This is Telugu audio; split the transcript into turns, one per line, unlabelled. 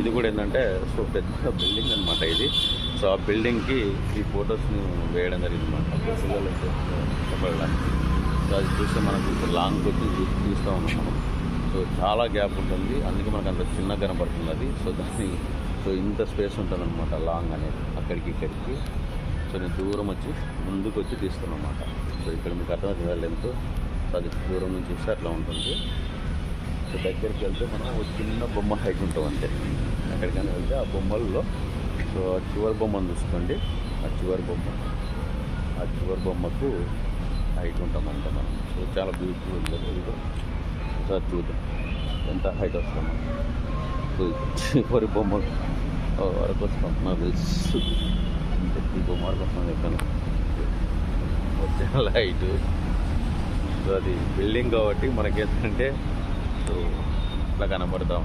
ఇది కూడా ఏంటంటే సో పెద్ద బిల్డింగ్ అనమాట ఇది. సో ఆ బిల్డింగ్కి ఈ ఫొటోస్ని వేయడం జరిగింది అనమాట పిల్లలకి చెప్పడానికి సో అది చూస్తే మనకు లాంగ్ వచ్చి చూస్తూ ఉన్నాం సో చాలా గ్యాప్ ఉంటుంది. అందుకే మనకు అంత చిన్న కనపడుతుంది అది. సో దాన్ని సో ఇంత స్పేస్ ఉంటుంది అనమాట లాంగ్ అనేది అక్కడికి ఇక్కడికి. సో నేను దూరం వచ్చి ముందుకు వచ్చి తీస్తున్నాను అనమాట సో ఇక్కడ మీకు అర్థమవుతుంది లెంత్. సో అది దూరం నుంచి చూస్తే అట్లా ఉంటుంది. దగ్గరికి వెళ్తే మనం ఒక చిన్న బొమ్మ హైట్ ఉంటాం అంతే. ఎక్కడికైనా వెళ్తే ఆ బొమ్మల్లో సో ఆ చివరి బొమ్మను చూసుకోండి. ఆ చివరి బొమ్మ. ఆ చివరి బొమ్మకు హైట్ ఉంటాం అంట మనం. సో చాలా బ్యూటిఫుల్ ఉంటుంది ఇది సో చూద్దాం. ఎంత హైట్ వస్తాం మనం చివరి బొమ్మ. వరకు వస్తాం. నాకు తెలుసు. ఈ బొమ్మ వరకు వస్తాం. చెప్పాను వచ్చే హైట్ సో అది బిల్డింగ్ కాబట్టి మనకి so pra cá na Bordão.